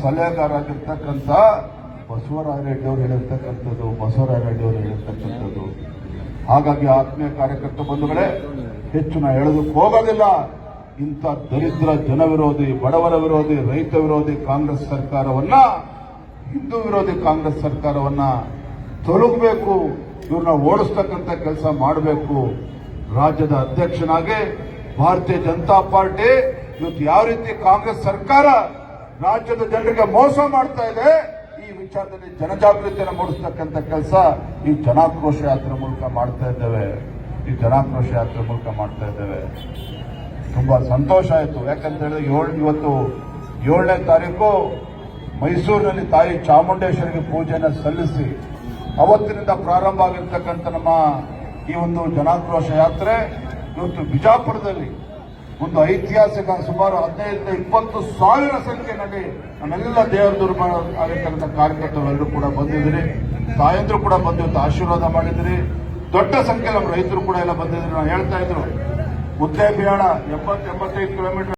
ಸಲಹೆಗಾರಾಗಿರ್ತಕ್ಕಂಥ ಬಸವರಾಯ ರೆಡ್ಡಿ ಅವರು ಹೇಳಿರ್ತಕ್ಕಂಥದ್ದು ಬಸವರಾಯ ರೆಡ್ಡಿ ಅವರು ಹೇಳಿರ್ತಕ್ಕಂಥದ್ದು. ಹಾಗಾಗಿ ಆತ್ಮೀಯ ಕಾರ್ಯಕರ್ತ ಬಂಧುಗಳೇ, ಹೆಚ್ಚು ನಾ ಹೇಳೋದಕ್ಕೆ ಹೋಗೋದಿಲ್ಲ. ಇಂಥ ದರಿದ್ರ ಜನ ವಿರೋಧಿ, ಬಡವರ ವಿರೋಧಿ, ರೈತ ವಿರೋಧಿ ಕಾಂಗ್ರೆಸ್ ಸರ್ಕಾರವನ್ನ, ಹಿಂದೂ ವಿರೋಧಿ ಕಾಂಗ್ರೆಸ್ ಸರ್ಕಾರವನ್ನ ತೊಲಗಬೇಕು. ಇವ್ರನ್ನ ಓಡಿಸ್ತಕ್ಕಂಥ ಕೆಲಸ ಮಾಡಬೇಕು. ರಾಜ್ಯದ ಅಧ್ಯಕ್ಷನಾಗಿ ಭಾರತೀಯ ಜನತಾ ಪಾರ್ಟಿ ಇವತ್ತು ಯಾವ ರೀತಿ ಕಾಂಗ್ರೆಸ್ ಸರ್ಕಾರ ರಾಜ್ಯದ ಜನರಿಗೆ ಮೋಸ ಮಾಡ್ತಾ ಇದೆ. ಈ ವಿಚಾರದಲ್ಲಿ ಜನಜಾಗೃತಿಯನ್ನು ಮೂಡಿಸ್ತಕ್ಕಂಥ ಕೆಲಸ ಈ ಜನಾಕ್ರೋಶ ಯಾತ್ರೆ ಮೂಲಕ ಮಾಡ್ತಾ ಇದ್ದೇವೆ. ಈ ಜನಾಕ್ರೋಶ ಯಾತ್ರೆ ಮೂಲಕ ಮಾಡ್ತಾ ಇದ್ದೇವೆ. ತುಂಬಾ ಸಂತೋಷ ಆಯಿತು. ಯಾಕಂತ ಹೇಳಿದ್ರೆ ಏಳು ಇವತ್ತು ಏಳನೇ ತಾರೀಕು ಮೈಸೂರಿನಲ್ಲಿ ತಾಯಿ ಚಾಮುಂಡೇಶ್ವರಿಗೆ ಪೂಜೆಯನ್ನು ಸಲ್ಲಿಸಿ ಅವತ್ತಿನಿಂದ ಪ್ರಾರಂಭ ಆಗಿರ್ತಕ್ಕಂಥ ನಮ್ಮ ಈ ಒಂದು ಜನಾಕ್ರೋಶ ಯಾತ್ರೆ ಇವತ್ತು ಬಿಜಾಪುರದಲ್ಲಿ ಒಂದು ಐತಿಹಾಸಿಕ ಸುಮಾರು ಹದಿನೈದರಿಂದ ಇಪ್ಪತ್ತು ಸಾವಿರ ಸಂಖ್ಯೆಯಲ್ಲಿ ನಮ್ಮೆಲ್ಲ ದೇವರ ದುರ್ಬಲ ಆಗಿರ್ತಕ್ಕಂಥ ಕಾರ್ಯಕರ್ತರೆಲ್ಲರೂ ಕೂಡ ಬಂದಿದ್ದೀರಿ. ತಾಯಂದ್ರು ಕೂಡ ಬಂದು ಇವತ್ತು ಆಶೀರ್ವಾದ ಮಾಡಿದಿರಿ ದೊಡ್ಡ ಸಂಖ್ಯೆ ನಮ್ಮ ರೈತರು ಕೂಡ ಎಲ್ಲ ಬಂದಿದ್ರು ನಾನು ಹೇಳ್ತಾ ಇದ್ರು ಮುದ್ದೆ ಬಿಯಾಣ ಎಂಬತ್ತೈದು ಕಿಲೋಮೀಟರ್